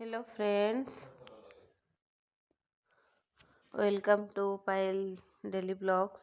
hello, friends. Welcome to pile daily vlogs.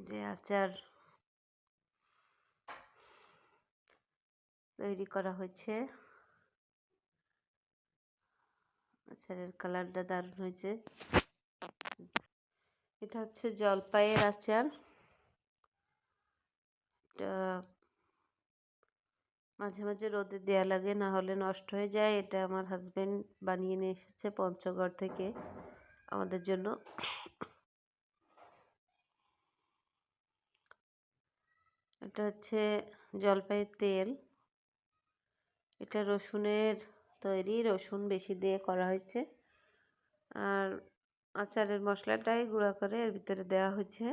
যে আচার তৈরি করা হয়েছে। আচারের কালারটা দারুণ হয়েছে। এটা হচ্ছে জলপাইয়ের আচার। মাঝে মাঝে রোদে দেয়া লাগে, না হলে নষ্ট হয়ে যায়। এটা আমার হাজব্যান্ড বানিয়ে নিয়ে এসেছে পঞ্চগড় থেকে আমাদের জন্য। এটা হচ্ছে জলপাইয়ের তেল। এটা রসুনের তৈরি, রসুন বেশি দিয়ে করা হয়েছে। আর আচারের মশলাটাই গুঁড়া করে এর ভিতরে দেওয়া হয়েছে।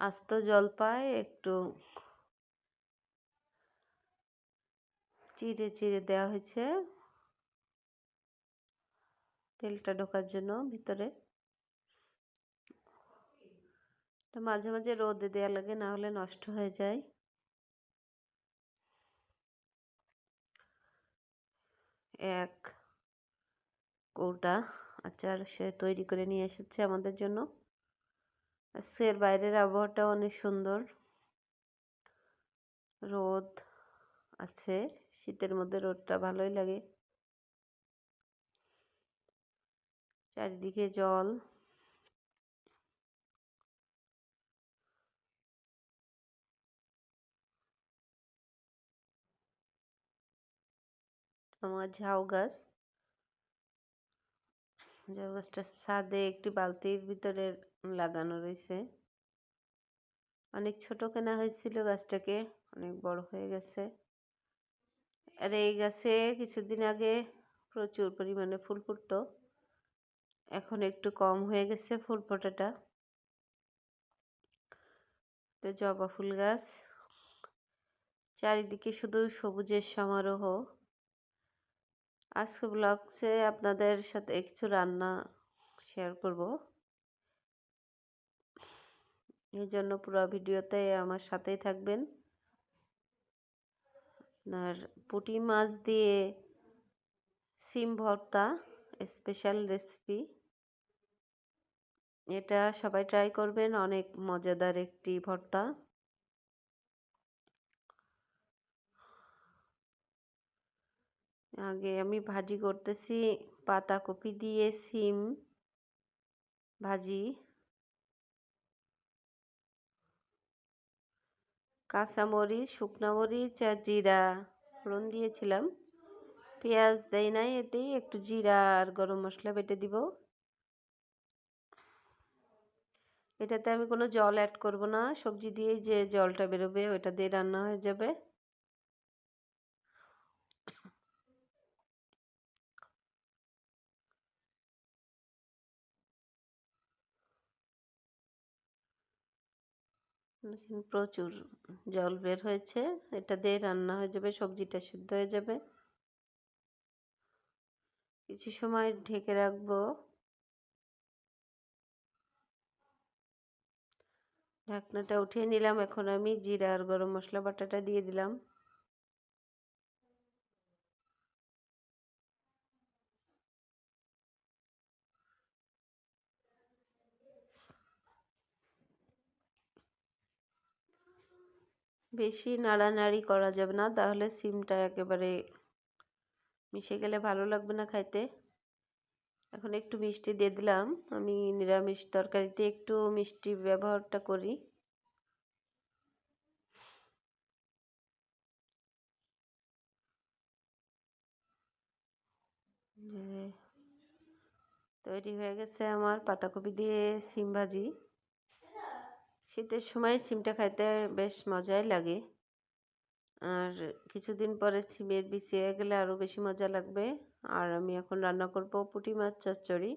আস্ত জলপাই, একটু চিড়ে চিড়ে দেওয়া হয়েছে। তেলটা ঢোকার জন্য ভিতরে। মাঝে মাঝে রোদে দেওয়া লাগে, না হলে নষ্ট হয়ে যায়। এক কৌটা আচার সে তৈরি করে নিয়ে এসেছে আমাদের জন্য। আজকের বাইরের আবহাওয়াটা অনেক সুন্দর। রোদ আছে, শীতের মধ্যে রোদটা ভালোই লাগে। চারিদিকে জল। আমার ঝাউ গাছ। ঝাউ গাছটা ছাদে একটি বালতির ভিতরে লাগানো রয়েছে। অনেক ছোট কেনা হয়েছিল, গাছটাকে অনেক বড় হয়ে গেছে। আর এই গাছে কিছুদিন আগে প্রচুর পরিমাণে ফুল ফুটতো। এখন একটু কম হয়ে গেছে ফুল ফোটাটা। জবা ফুল গাছ। চারিদিকে শুধু সবুজের সমারোহ। আজকে ব্লগসে আপনাদের সাথে কিছু রান্না শেয়ার করব। এই জন্য পুরো ভিডিওতে আমার সাথেই থাকবেন। আপনার পুঁটি মাছ দিয়ে সিম ভর্তা স্পেশাল রেসিপি এটা সবাই ট্রাই করবেন, অনেক মজাদার একটি ভর্তা। আগে আমি ভাজি করতেছি, পাতাকপি দিয়ে সিম ভাজি। কাঁচামরিচ শুকনো মরিচ আর জিরা ফোড়ন দিয়েছিলাম। পেঁয়াজ দেয় নাই এতেই একটু জিরা আর গরম মশলা বেটে দিব। এটাতে আমি কোনো জল অ্যাড করব না। সবজি দিয়েই যে জলটা বেরোবে ওইটা দিয়ে রান্না হয়ে যাবে। প্রচুর জল বের হয়েছে। এটা দিয়ে রান্না হয়ে যাবে, সবজিটা সিদ্ধ হয়ে যাবে। কিছু সময় ঢেকে রাখব। ঢাকনাটা উঠিয়ে নিলাম। এখন আমি জিরা আর গরম মশলা বাটাটা দিয়ে দিলাম। বেশি নাড়ানাড়ি করা যাবে না। তাহলে সিমটা একেবারে মিশে গেলে ভালো লাগবে না খাইতে। এখন একটু মিষ্টি দিয়ে দিলাম। আমি নিরামিষ তরকারিতে একটু মিষ্টি ব্যবহারটা করি। তৈরি হয়ে গেছে আমার পাতাকপি দিয়ে সিম ভাজি। শীতের সময় সিমটা খাইতে বেশ মজাই লাগে। আর কিছুদিন পরে সিমের বিচি হয়ে গেলে আরও বেশি মজা লাগবে। আর আমি এখন রান্না করব পুঁটি মাছ চচ্চড়ি।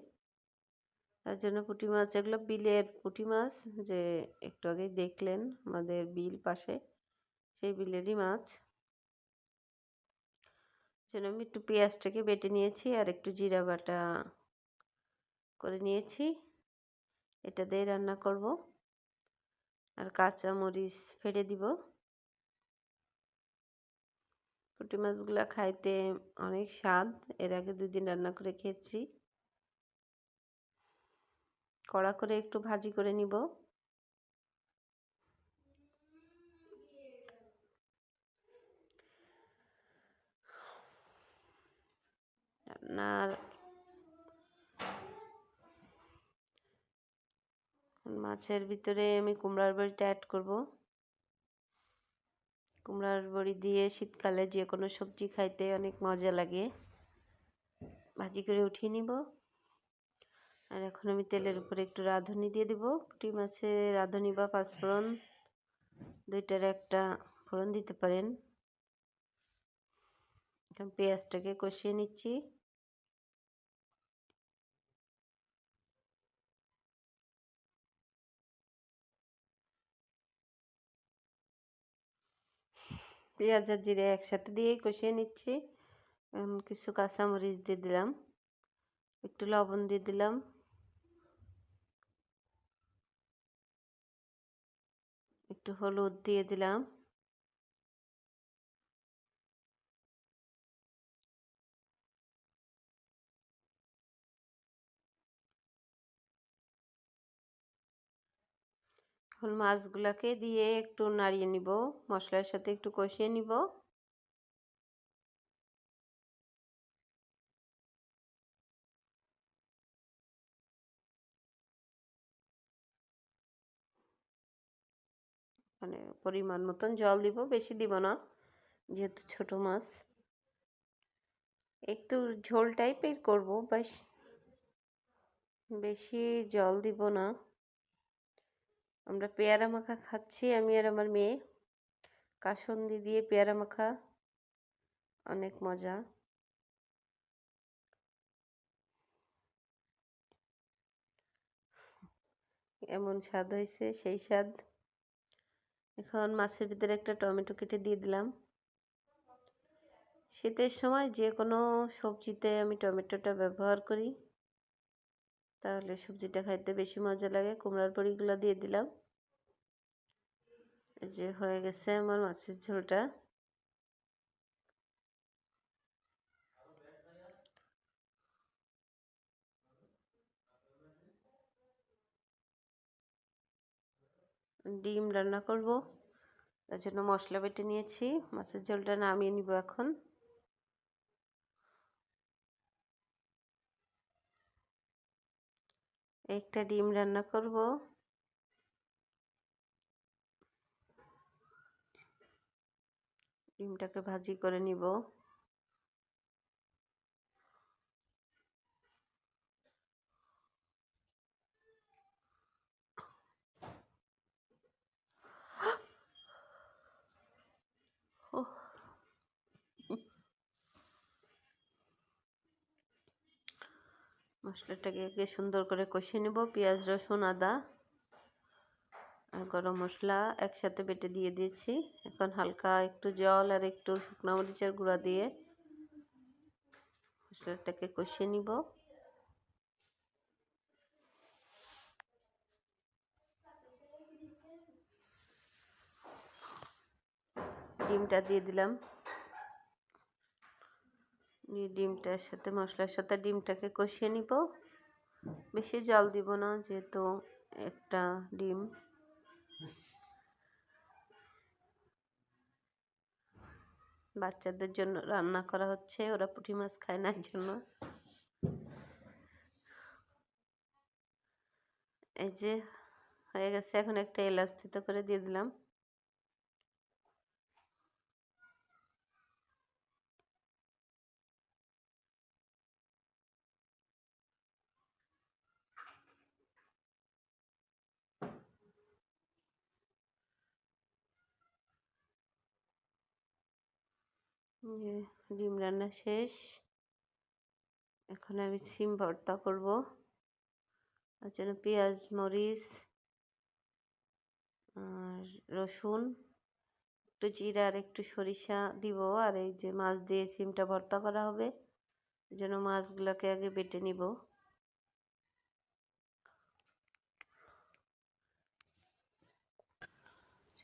তার জন্য পুঁটি মাছ, এগুলো বিলের পুঁটি মাছ, যে একটু আগেই দেখলেন আমাদের বিল পাশে, সেই বিলেরই মাছ। জন্য আমি একটু পেঁয়াজটাকে বেটে নিয়েছি আর একটু জিরা বাটা করে নিয়েছি। এটা দিয়ে রান্না করব। আর কাঁচা মরিচ ফেলে দিব। পুঁটি মাছগুলো খাইতে অনেক স্বাদ। এর আগে দুই দিন রান্না করে খেয়েছি। কড়া করে একটু ভাজি করে নিব। রান্নার মাছের ভিতরে আমি কুমড়ার বড়িটা অ্যাড করব। কুমড়ার বড়ি দিয়ে শীতকালে যে কোনো সবজি খাইতে অনেক মজা লাগে। ভাজি করে উঠিয়ে নিব। আর এখন আমি তেলের উপরে একটু রাঁধুনি দিয়ে দিব। পুঁটি মাছে রাঁধুনি বা পাঁচফোড়ন, দুইটার একটা ফোড়ন দিতে পারেন। এখন পেঁয়াজটাকে কষিয়ে নিচ্ছি। পেঁয়াজ আর জিরে একসাথে দিয়েই কষিয়ে নিচ্ছি। কিছু কাঁচামরিচ দিয়ে দিলাম, একটু লবণ দিয়ে দিলাম। একটু হলুদ দিয়ে দিলাম। এখন মাছগুলাকে দিয়ে একটু নাড়িয়ে নিব, মশলার সাথে একটু কষিয়ে নিব। মানে পরিমাণ মতন জল দিব, বেশি দিব না, যেহেতু ছোট মাছ। একটু ঝোল টাইপের করব বেশি জল দিব না। আমরা পেয়ারা মাখা খাচ্ছি, আমি আর আমার মেয়ে। কাসন্দি দিয়ে পেয়ারা মাখা। অনেক মজা। এমন স্বাদ হয়েছে, সেই স্বাদ। এখন মাছের ভিতরে একটা টমেটো কেটে দিয়ে দিলাম। শীতের সময় যে কোনো সবজিতে আমি টমেটোটা ব্যবহার করি। তাহলে সবজিটা খাইতে বেশি মজা লাগে। কুমড়ার বড়িগুলো দিয়ে দিলাম। এই যে হয়ে গেছে আমার মাছের ঝোলটা। ডিম রান্না করব। তার জন্য মশলা বেটে নিয়েছি। মাছের ঝোলটা নামিয়ে নিব এখন। একটা ডিম রান্না করব। ডিমটাকে ভাজি করে নিব। মশলাটাকে সুন্দর করে কষিয়ে নেব। পেঁয়াজ, রসুন, আদা আর গরম মশলা একসাথে বেটে দিয়ে দিয়েছি। এখন হালকা একটু জল আর একটু শুকনো মরিচের গুঁড়া দিয়ে মশলাটাকে কষিয়ে নিব। ডিমটা দিয়ে দিলাম। ডিমটার সাথে মশলার সাথে ডিমটাকে কষিয়ে নিব। বেশি জল দিব না, যেহেতু একটা ডিম। বাচ্চাদের জন্য রান্না করা হচ্ছে, ওরা পুঁটি মাছ খায় না জন্য। এই যে, হয়ে গেছে, এখন একটা এলাচ করে দিয়ে দিলাম। ডিম রান্না শেষ। এখন আমি সিম ভর্তা করব। তার জন্য পেঁয়াজ, মরিচ আর রসুন, একটু জিরা আর একটু সরিষা দিব। আর এই যে মাছ দিয়ে সিমটা ভর্তা করা হবে যেন মাছগুলোকে আগে বেটে নিব।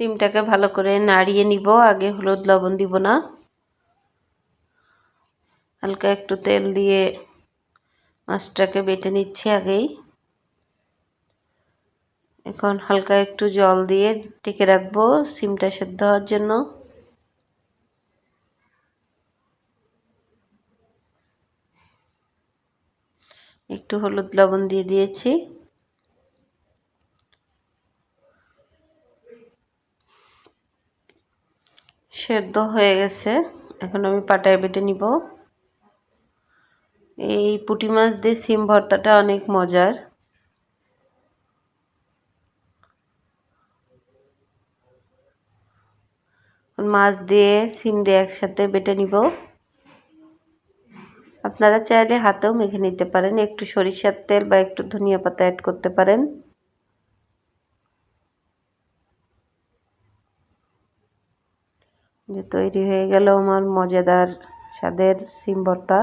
সিমটাকে ভালো করে নাড়িয়ে নিব। আগে হলুদ লবণ দিব না। হালকা একটু তেল দিয়ে মাছটাকে বেটে নিচ্ছি আগেই। এখন হালকা একটু জল দিয়ে ঢেকে রাখব সিমটা সেদ্ধ হওয়ার জন্য। একটু হলুদ লবণ দিয়ে দিয়েছি। সেদ্ধ হয়ে গেছে। এখন আমি পাটায় বেটে নিব। এই পুঁটি মাছ দিয়ে সিম ভর্তাটা অনেক মজার। মাছ দিয়ে সিম দিয়ে একসাথে বেটে নিব। আপনারা চাইলে হাতেও মেখে নিতে পারেন, একটু সরিষার তেল বা একটু ধনিয়া পাতা অ্যাড করতে পারেন। যে তৈরি হয়ে গেল আমার মজাদার স্বাদের সিম ভর্তা।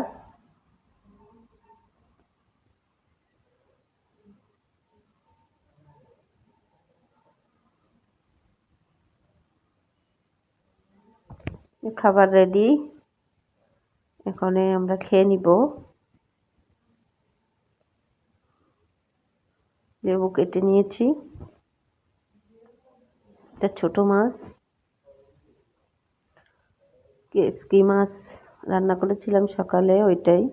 খাবার রেডি এখানে আমরা খেয়ে নিব। লেবু কেটে নিয়েছি। এটা ছোট মাছ। কেসকি মাছ রান্না করেছিলাম সকালে, ওইটাই।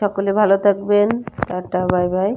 সকলে ভালো থাকবেন। Tata, bye bye.